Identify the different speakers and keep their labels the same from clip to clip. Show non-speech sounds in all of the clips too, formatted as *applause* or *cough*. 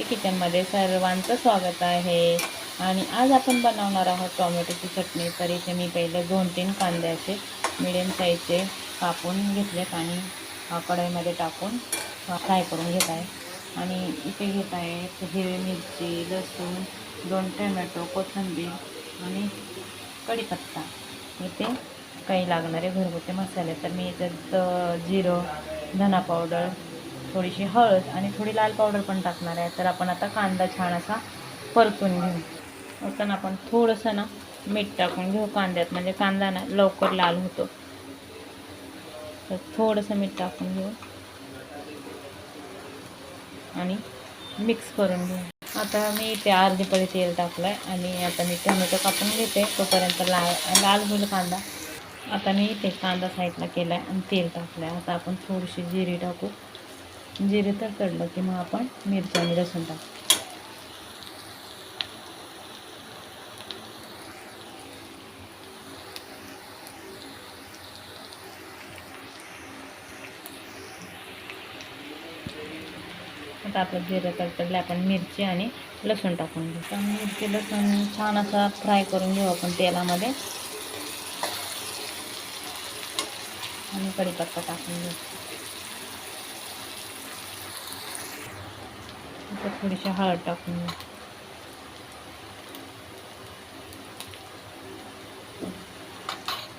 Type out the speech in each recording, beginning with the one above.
Speaker 1: Tasty किचनमध्ये सर्वांचं स्वागत आहे. आणि आज आपण बनवणार आहोत टोमॅटोची चटणी. तर इथे मी पहिले दोन तीन कांदे असे मिडियम साईजचे कापून घेतलेत आणि कढईमध्ये टाकून फ्राय करून घेत आहे. आणि इथे घेत आहे हिरवी मिरची लसूण दोन टोमॅटो कोथिंबीर आणि कढीपत्ता. इथे काही लागणारे घरगुती मसाले. तर मी याच्यात जिरं धना पावडर थोडीशी हळद आणि थोडी लाल पावडर पण टाकणार आहे. तर आपण आता कांदा छान असा परतून घेऊ. परताना आपण थोडंसं ना मीठ टाकून घेऊ कांद्यात. म्हणजे कांदा ना लवकर लाल होतो. तर थोडंसं मीठ टाकून घेऊ. आणि मिक्स करून घेऊ. आता मी इथे अर्धी पळी तेल टाकलं आहे आणि आता मी टोमॅटो कापून घेते. तोपर्यंत लाल लाल होईल कांदा. आता मी इथे कांदा साईडला केला आहे आणि तेल टाकलं आहे आता आपण थोडीशी जिरी टाकू. जिरे तर कळलं की मग आपण मिरची आणि लसूण टाकू. आता आपलं जिरं तडतडलं आपण मिरची आणि लसूण टाकून घेऊ. तर मिरची लसूण छान असा फ्राय करून घेऊ आपण तेलामध्ये. आणि कढीपत्ता टाकून घेऊ. आता थोडीशी हळद टाकून घेऊ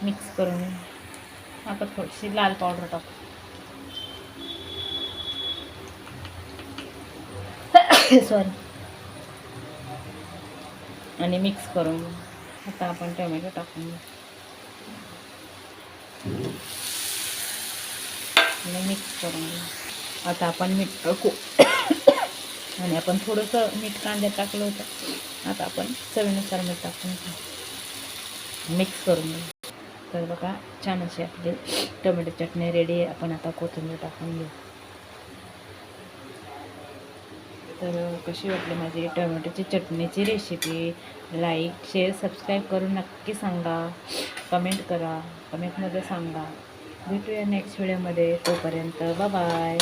Speaker 1: मिक्स करून आता थोडीशी लाल पावडर टाकू. *coughs* सॉरी आणि मिक्स करून घेऊ आता आपण टोमॅटो टाकून घेऊ आणि मिक्स करून आता आपण मीठ टाकू *coughs* आणि आपण थोडंसं मीठ कांद्यात टाकलं होतं. आता आपण चवीनुसार मीठ टाकून घेऊ. मिक्स करून घेऊ. तर बघा छान अशी आपली टोमॅटो चटणी रेडी आहे. आपण आता कोथिंबीर टाकून घेऊ. तर कशी वाटली माझी टोमॅटोची चटणीची रेसिपी लाईक शेअर सबस्क्राईब करून नक्की सांगा. कमेंट करा. कमेंटमध्ये सांगा. भेटूया नेक्स्ट व्हिडिओमध्ये तोपर्यंत बाय